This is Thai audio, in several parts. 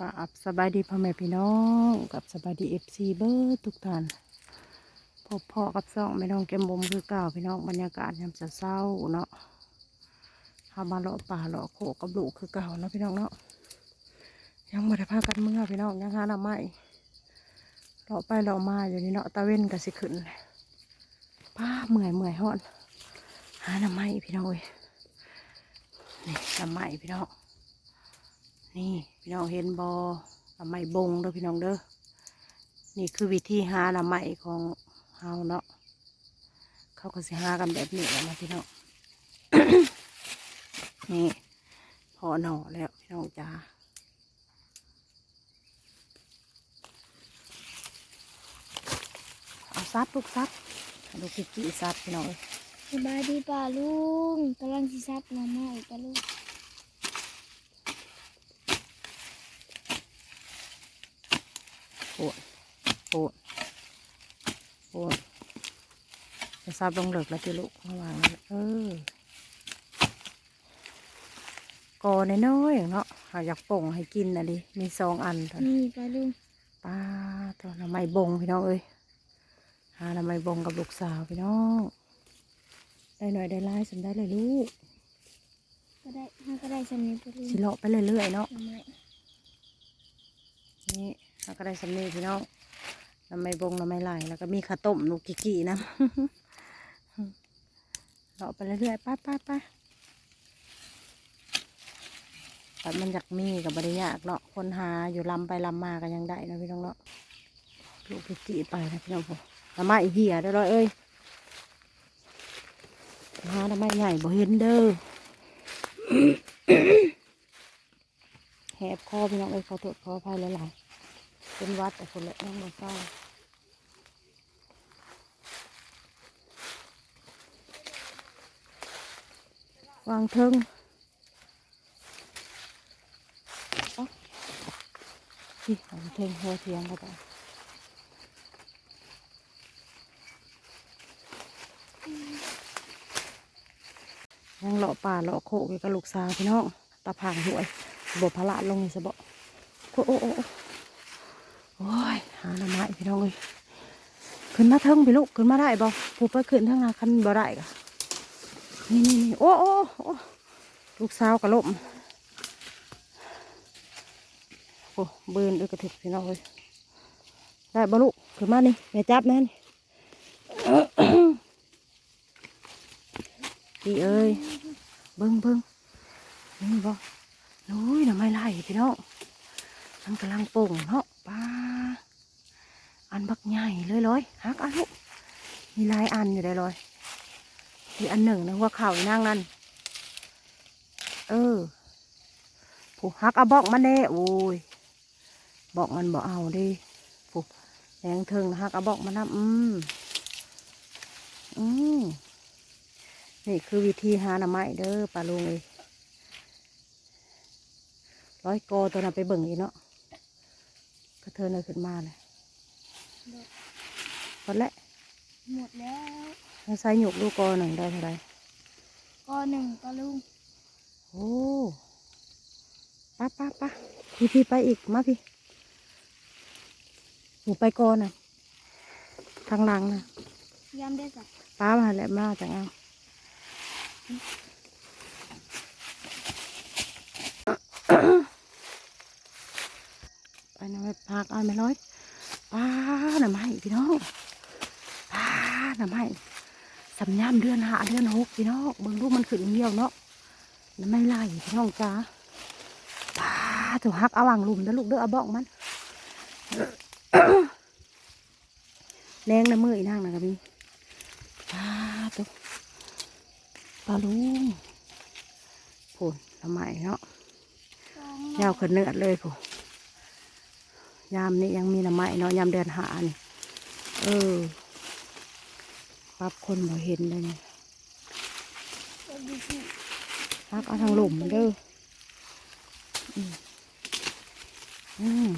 กับสบายดีพ่อแม่พี่น้องกับสบายดีเอฟซีเบิร์ดทุกท่านพบพ่อกับซ่องไม่น้องแก้มบมคือเก่าพี่น้องบรรยากาศยามเศร้าเนาะพามาเลาะป่าเลาะโขกับลูกคือเก่าเนาะพี่น้องเนาะยังไม่ได้พากันเมื่อพี่น้องยังหาหน้าไม้เลาะไปเลาะมาอยู่นี่เนาะตะเว้นก็สิขึ้นป้าเมื่อยเมื่อยฮอดหาหน้าไม้พี่น้องเอ้ยนี่หน้าไม้พี่น้อง นี่พี่น้องเห็นบอลำไม้บงเด้อพี่น้องเด้อนี่คือวิธีหาลำไม้ของเฮาเนาะเขาก็สิหากันแบบนี้แหละนะพี่น้องนี่พอหน่อแล้วพี่น้องจ้าเอาซับลูกซับลูกกิ๊กกี้ซับพี่น้องเอ้ยสบายดีป่าลุงกำลังสิซับหน้ำไม้ป่าลุง ปวดปวดปวดจะซับลงเหลือกแล้วที่ลูกระหว่างนั้นเออกอน้อยๆเนาะหาอยากป่งให้กินนะดิมีสองอันเท่านั้นนี่ป่าลุงป้าตัวน้ำไม้บงพี่น้องเอ้ยหาน้ำไม้บงกับลูกสาวพี่น้อง ได้หน่อยได้หลายสันได้เลยลูกก็ได้ห้าก็ได้สำเนียงป่าลุงสิเลาะไปเรื่อยๆเนาะหน้ำไม้นี่เราก็ได้สำเนีพี่น้องน้ำไม้บงน้ำไม้ไหลแล้วก็มีข้าวต้มลูกกิกี้นะเลาะไปเรื่อยๆป้าป้าป้าแต่มันอยากมีกับบริยากเนาะคนหาอยู่ลำไปลำมากันยังได้เนะพี่น้องเนาะลูกกิกี้ไปนะพี่น้องผมน้ำไม้เหี้ยได้อเลยเอ้ยหาทำไมใหญ่บ่เห็นเด้อแหบคอพี่น้องเอ้ยขอโทษขออภัยหลายๆ เป็นวัดแต่คนละน้องบ่เศร้าวางเทิงที่วางเทิงหัวเทียงก็ได้ยังเลาะป่าเลาะโคกอยู่กับลูกสาวพี่น้องตาผางหวยบพละลงนี่สะบโอ้โอ้ โอ้ยหาหน่อไม้พี่น้องเลยขึ้นมาเทิงพี่ลูกขึ้นมาได้บ่ผู้ไปขึ้นทั้งนาคันบ่ได้กะนี่นี่นี่โอ้โอ้โอ้ลูกสาวกระล่มโอ้เบินด้วยกระถิบพี่น้องเลยได้บ่ลูกขึ้นมานี่แม่จับแน่นี่พี่เอ้ยเบิ้งเบิ้งนี่บ่โอ้ยหน้ำไม่ไหลพี่น้องมันกำลังโป่งเนาะป้า อันบักใหญ่เลยเลยฮักอันลูกมีลายอันอยู่ได้เลยมีอันหนึ่งนะหัว่าเข่าอีนั่งนั่นเออผูฮักเอาบอกมันแน่โอ้ยบอกมันบอกเอาดิผูแดงเทิงฮักเอาบอกมันนะอืมอืมนี่คือวิธีหาหน่อไม้เด้อปลาลุงเลยร้อยโกตัวนั้นไปเบิ่งอีเนาะก็เธอเนยขึ้นมาเลย พอแล้วหมดแล้วแล้วใส่หยกลูกกอหนึ่งได้เท่าไหรก้อนหนึ่งป่าลุงโอ้ป้าป้าป้าพี่พี่ไปอีกมาพี่หนูไปกอน่ะ ทางหลังน่ะย้ำได้สักป้ามาแล้วมาจังเอาไปนะไปพากเอาไม่ร้อย ป้าหน่ะไม่พี่น้องป้าหน่ะไม่สำยามเดือนหาเดือนหกพี่น้องเบิ่งลูกมันขึ้นเหี่ยวเนาะน่ะไม่ไล่พี่น้องจ้าป้าถูกหักเอาวางหลุมเด้อลูกเด้อเอาบอกมันแรงนะมืออีนั่งนะกับพี่ป้าตุ๊ปลาลุงผลทำไมเนาะสองยาวขึ้นเนื้อเลยผู้ ยามนี้ยังมีหน้ำไม้เนาะยามเดือนหานี่เออปั๊บคนบ่เห็นเลยเนี่ยพากเอาทางหลุมมันเด้ออืมอืม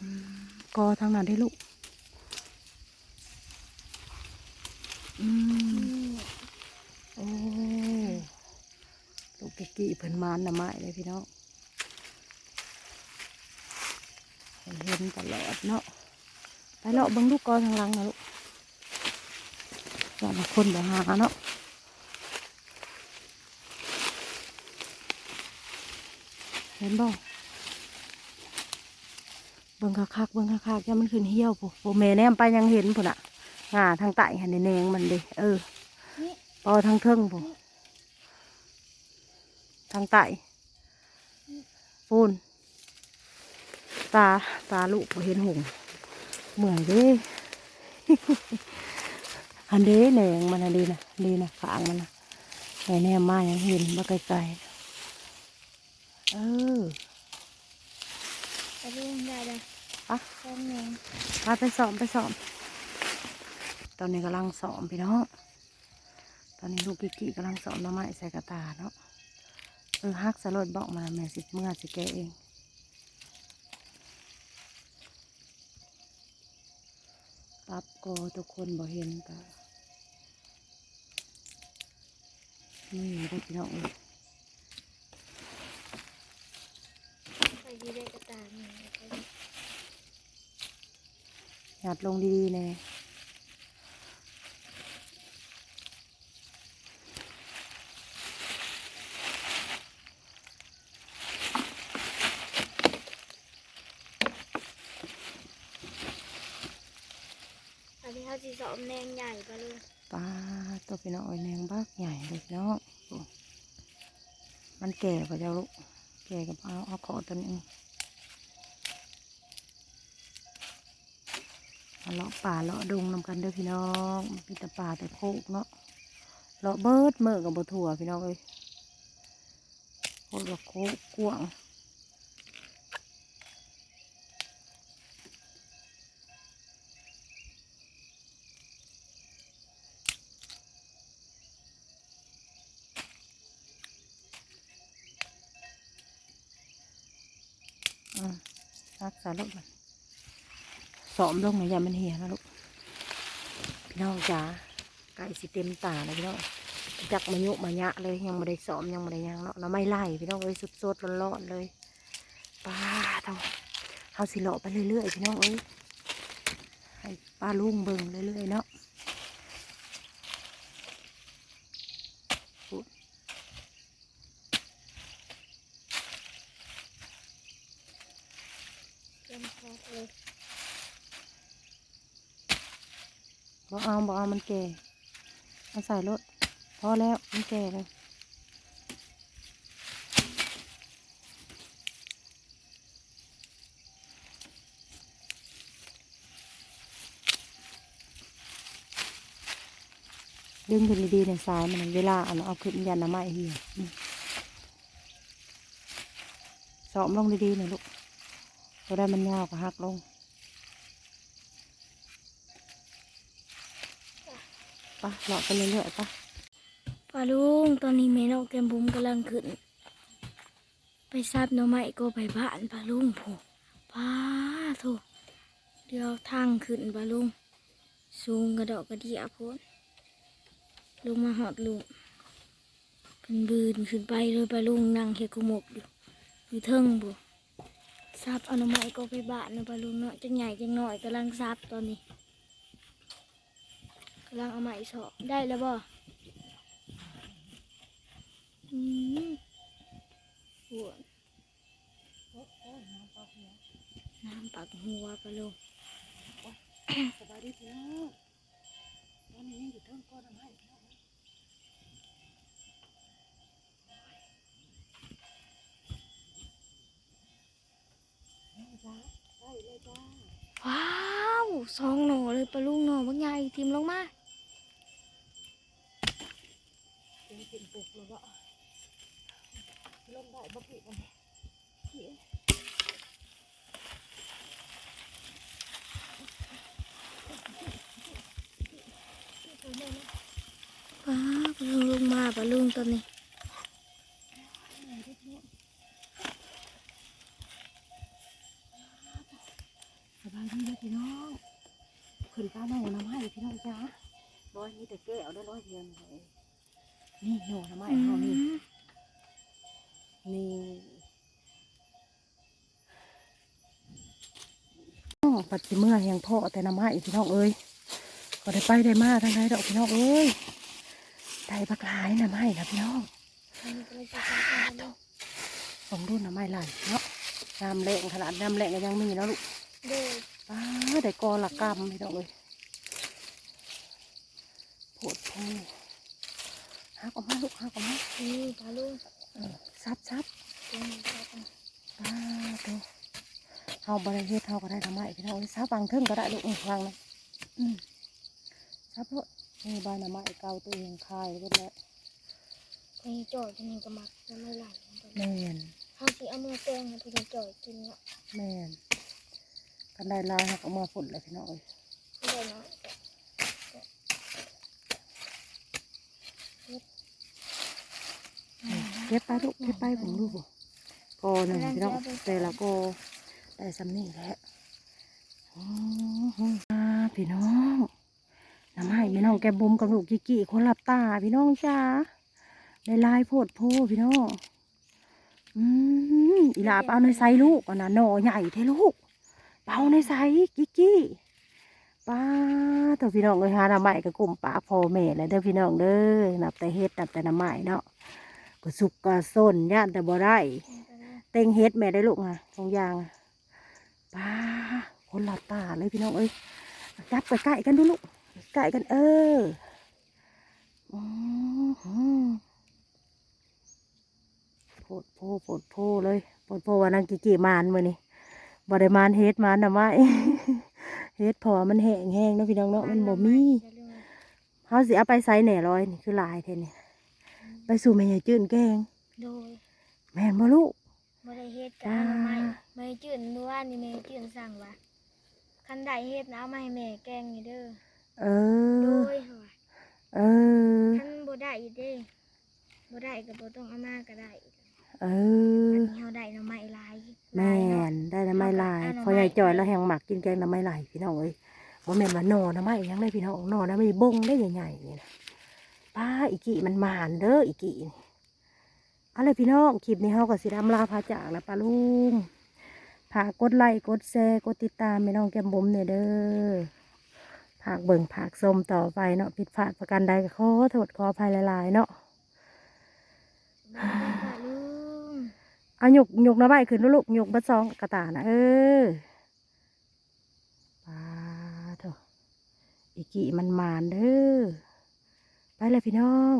อืมกอทางนั้นได้ลูกอืมโอ้ลูกกิกจิเพิ่นมานหน่อไม้เลยพี่น้องเห็ นเห็นตลอดเนาะไปเลาะเบิ่งลูกกอทางหลังนะลูกว่าบางคนบ่หาเนาะเห็นบ่เบิ่งคักๆเบิ่งคักๆอย่ามันขึ้นเหี่ยวผู้ผู้แม่แนมไปยังเห็นพุ่นอะงาทางใต้หันแนงมันเด้เออนี่ปอทางเทิงผู้ทางใต้ปูน ตาตาลูกบ่เห็นหงส์เหมือนเด้อันเด้แหนงมันอันดีนะดีนะขางมันนะแหนแนมมายังเห็นมาไกลๆเออปลาลุงได้เลยอะช่องแมงพาไปสอบไปสอบตอนนี้กำลังสอบพี่น้องตอนนี้ลูกกิกกี้กำลังสอบหน้ำไม้ใส่กระตาเนาะเออฮักสลดบอกมาแม่สิเมื่อสิแกเอง ปับโกทุกคนบ่เห็นกะนี่ได้พี่น้องเอ้ยไปดีได้กระตาหนึ่งหยัดลงดีๆเลย อันนี้เขาจีสอบแนงใหญ่ปลาลุงปลาตัวพี่น้องเอ้ยแนงบักใหญ่เลยพี่น้องมันแก่กว่าเจ้าลูกแก่กับเอาเอาขอตัวนี้มาเลาะป่าเลาะดงนำกันเด้อพี่น้องมีแต่ป่าแต่โคกเนาะเลาะเบิดเมื่อกับบถั่วพี่น้องเอ้ยโคตรโคกกว้าง รักษาลูกมันสอมลงหน่อยอย่ามันเหี่ยนะลูกพี่น้องจ๋าไก่สิเต็มตาเลยพี่น้องจักมายุมายะเลยยังไม่ได้สอมยังไม่ได้ยังเนาะแล้วไม่ไล่พี่น้องเอ้ยสดๆร้อนๆเลยป้าเท่าเขาสิเลาะไปเรื่อยๆพี่น้องเอ้ยให้ป้าลุงเบิ่งเรื่อยๆเนาะ เต็มคอเลย บ่เอาบ่เอามันแก่เอาใส่รถพอแล้วมันแก่เลยดึงขึ้นดีๆในสายมันเวลาเอาเอาขึ้นยันน้ำไม้เหี่ยอืมสอมลงดีๆหน่อยลูกจะได้มันยาวก็หักลง ปะเลาะไปเรื่อยๆปะปลาลุงตอนนี้แม่นกแกมบุ้มกำลังขึ้น ไปซับหน่อไม้ก็ไปบ้านปลาลุงผู้ป้าโถเดี๋ยวทางขึ้นปลาลุงสูงกระดอกกระเดียพ้นลงมาหอดลุงเป็นบืนขึ้นไปเลยปลาลุงนั่งเฮกุมกอยู่อยู่เทิงบุซับอน่อไม้ก็ไปบ้านนะปลาลุงเนาะจังใหญ่จังหน่อยกำลังซับตอนนี้ำลังเอาไม้สอบได้แล้วบ่อืมปวดน้ำปักหัวปะลูกสบายดีพี่น้องตอนนี้ยังอยู่เทิงก้อนน้ำให้พี่น้อะนี่จ้าได้เลยจ้าว้าวสองหน่อเลยปะลูกหน่อบางใหญ่ทิมลงมา เป็นกินปลุกเลยก็ลงได้บ่ผิดกันพี่ว้าปลูกลงมาปะลูกตอนนี้สบายดีเลยพี่น้องขึ้นป้าหนูน้ำให้พี่น้องจ้าร้อยมีแต่แก้วได้ร้อยเดียวเลย นี่หนูน้ำให้อืเขานี่นี่น้องปัดสิเมื่อแหงพ่อแต่น้ำไม้พี่น้องเอ้ยก็ได้ไปได้มาทั้งไรดอกพี่น้องเอ้ยได้บักหลายน้ำไม้นะพี่น้องอันนี้ก็เลยจะซับปลาลุงผมรุ่นน้ำไม้ไหลเนาะน้ำแรงขนาดน้ำแรงก็ยังมีเนาะลูกโดยป้าได้กอละกำพี่น้องเอ้ยโผดโพ หักออกมาลูกหักออกมานี่ปลาลุงเออซับซับตรงนี้ครับป้าดูเฮาบริเฮ็ดเฮาก็ได้ทำไมพี่น้องเอ้ยซับบางเทิงก็ได้ลูกอือวางเลยอืมซับลูกนี่ใบหน่อไม้เก่าตัวเองคายเบิดแล้วคนนี้จ่อยคนนี้ก็มักจะไม่ไหลแม่นเขาสิเอามือแกงให้ทุกคนจ่อยกินเนาะแม่นกันได้ลายหักออกมาฝุ่นเลยพี่น้องเอ้ยไม่ได้เนาะ เก็บไปลูกเก็บไปผมลูกบ่กอหนึ่งพี่น้องแต่ละกอได้สำนี่แหละอือหืออ่าพี่น้องน้ำให้พี่น้องแกบุมกับลูกกิกิคนหลับตาพี่น้องจ้าได้ลายโพดโพพี่น้องอืมอีหลาเปเอาในไซลูกอะนะหน่อใหญ่เท่ลูกเปเอาในไซกิกิป้าตัวพี่น้องเลยหาน้ำใหม่กับกลุ่มปากพ่อแม่เลยเด้อพี่น้องเด้อนับแต่เฮ็ดนับแต่น้ำใหม่เนาะ ก็สุกก็ส้นย่านแต่บ่ได้เต็งเฮ็ดแม่ได้ลูกอะสองอย่างอะป้าคนหลับตาเลยพี่น้องเอ้ยจับไปใกล้กันดูลูกใกล้กันเอออือหือโพดโพโพดโพเลยโพดโพว่านางกิกิมานมือนี่บ่ได้มานเฮ็ดมานน่ะไม้เฮ็ดพอมันแห้งแห้งๆเนาะพี่น้องเนาะมันบ่มีเฮาสิเอาไปใส่แหน่ร้อยนี่คือหลายแท้นี่ไป สู่แม่ใหญ่จื้นแกง โดยแม่นบ่ลูก บ่ได้เฮ็ดกับอนามัยแม่จื่นเมื่อวานนี่แม่จื่นสั่งว่าคันได้เฮ็ดนะเอามาให้แม่แกงนี่เด้อเอโดอ ยค่ะว่าเออ คันบ่ได้อีกเด้บ่ได้ก็บ่ต้องเอามาก็ได้อีกเออัอนนี้เฮาได้หน่อไม้หลายแม่หลายนเนาะได้น้ำไม้ลายเอาหน่อพอใหญ่ไม้จอยแล้วแหงหมักกินแกงน้ำไม้ลายพี่น้องเอ้ยบ่แม่นว่าหนอน้ำไม้หยังได้พี่น้องหนอน้ำไม้บงได้ใหญ่ๆนี่นะ ป้าอีกี่มันมานเด้ออีกี่นี่เอาเลยพี่น้องคลิปนี้เฮาก็สิรำลาพาจากแล้วป้าลุงฝากกดไลค์กดแชร์กดติดตามแม่น้องแก้มบุ๋มเนี่ยเด้อผากเบิ่งผากชมต่อไปเนาะผิดพลาดประการใดก็ขอโทษขออภัยหลายๆเนาะบ๊ายบายค่ะลุงเอาหยกหยกหน้าใบขึ้นลูกหยกบัดซองกระตานะเออปาเถอะอีกี่มันมานเด้อ ไปเลยพี่น้อง